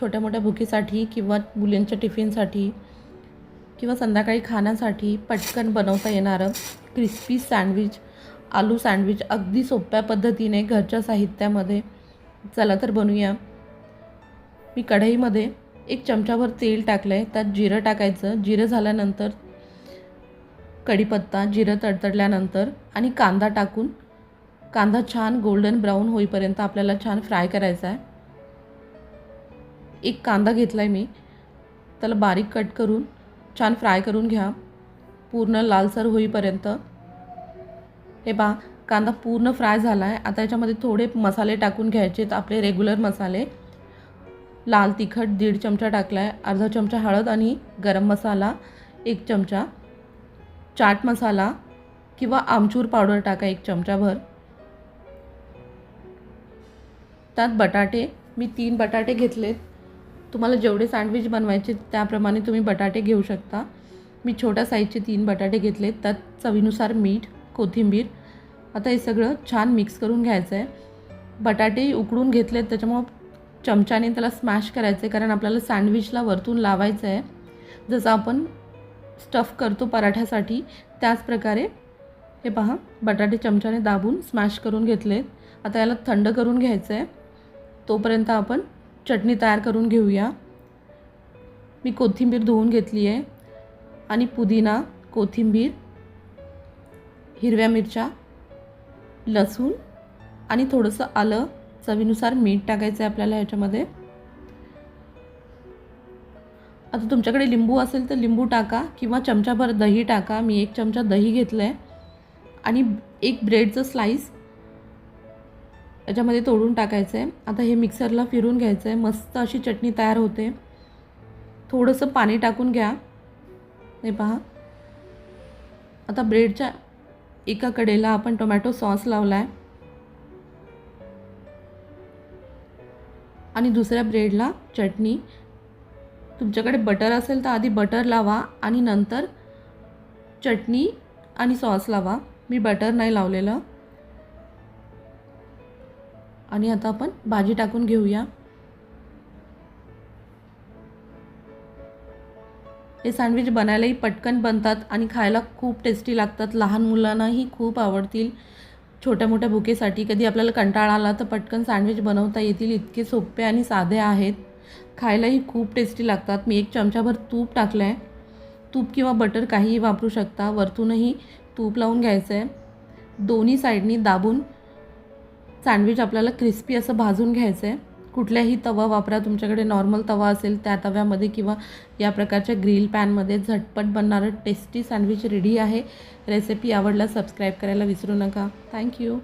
छोट्या मोठ्या भुकीसाठी किंवा मुलींच्या टिफिनसाठी किंवा संध्याकाळी खाण्यासाठी पटकन बनवता येणारं क्रिस्पी सँडविच आलू सँडविच अगदी सोप्या पद्धतीने घरच्या साहित्यामध्ये चला तर बनवूया मी कढईमध्ये एक चमचाभर तेल टाकलं आहे त्यात जिरं टाकायचं. जिरं झाल्यानंतर कढीपत्ता जिरं तडतडल्यानंतर आणि कांदा टाकून कांदा छान गोल्डन ब्राऊन होईपर्यंत आपल्याला छान फ्राय करायचा आहे. एक कांदा घेतला आहे मी. त्याला बारीक कट करून छान फ्राय करून घ्या. पूर्ण लालसर होईपर्यंत. हे पहा कांदा पूर्ण फ्राय झाला आहे आता याच्यामध्ये थोडे मसाले टाकून घ्यायचे आपले रेग्युलर मसाले. लाल तिखट दीड चमचा टाकला आहे अर्धा चमचा हळद आणि गरम मसाला एक चमचा चाट मसाला किंवा आमचूर पावडर टाका एक चमचाभर. त्यात बटाटे मी तीन बटाटे घेतलेत. तुम्हाला जेवढे सँडविच बनवायचे त्याप्रमाणे तुम्ही बटाटे घेऊ शकता. मी छोट्या साईजचे तीन बटाटे घेतले त्यात चवीनुसार मीठ कोथिंबीर आता हे सगळं छान मिक्स करून घ्यायचं आहे बटाटे उकडून घेतलेत त्याच्यामुळं चमच्याने त्याला स्मॅश करायचं आहे कारण आपल्याला सँडविचला वरतून लावायचं आहे जसं आपण स्टफ करतो पराठ्यासाठी त्याचप्रकारे हे पहा बटाटे चमच्याने दाबून स्मॅश करून घेतलेत. आता याला थंड करून घ्यायचं आहे तोपर्यंत आपण चटणी तयार करून घेऊया. मी कोथिंबीर धुवून घेतली आहे आणि पुदिना कोथिंबीर हिरव्या मिरच्या लसूण आणि थोडंसं आलं चवीनुसार मीठ टाकायचं आहे आपल्याला ह्याच्यामध्ये. आता तुमच्याकडे लिंबू असेल तर लिंबू टाका किंवा चमचाभर दही टाका. मी एक चमचा दही घेतलं आहे आणि एक ब्रेडचं स्लाईस याच्यामध्ये तोडून टाकायचं आहे आता हे मिक्सरला फिरून घ्यायचं आहे मस्त अशी चटणी तयार होते. थोडंसं पाणी टाकून घ्या. हे पहा. आता ब्रेडच्या एका कडेला आपण टोमॅटो सॉस लावला आहे आणि दुसऱ्या ब्रेडला चटणी. तुमच्याकडे बटर असेल तर आधी बटर लावा आणि नंतर चटणी आणि सॉस लावा. मी बटर नाही लावलेलं. आणि आता आपण भाजी टाकून घेऊया. हे सँडविच बनायलाही पटकन बनतात आणि खायला खूप टेस्टी लागतात. लहान मुलांनाही खूप आवडतील. छोट्या मोठ्या भुकेसाठी कधी आपल्याला कंटाळा आला तर पटकन सँडविच बनवता येतील. इतके सोपे आणि साधे आहेत. खायलाही खूप टेस्टी लागतात. मी एक चमचाभर तूप टाकलं आहे तूप किंवा बटर काहीही वापरू शकता. वरतूनही तूप लावून घ्यायचं आहे दोन्ही साईडनी दाबून सँडविच आपल्याला क्रिस्पी असं भाजून घ्यायचं आहे कुठल्याही तवा वापरा तुमच्याकडे नॉर्मल तवा असेल त्या तव्यामध्ये किंवा या प्रकारच्या ग्रिल पॅनमध्ये झटपट बनणारं टेस्टी सँडविच रेडी आहे. रेसिपी आवडला सबस्क्राईब करायला विसरू नका. थँक्यू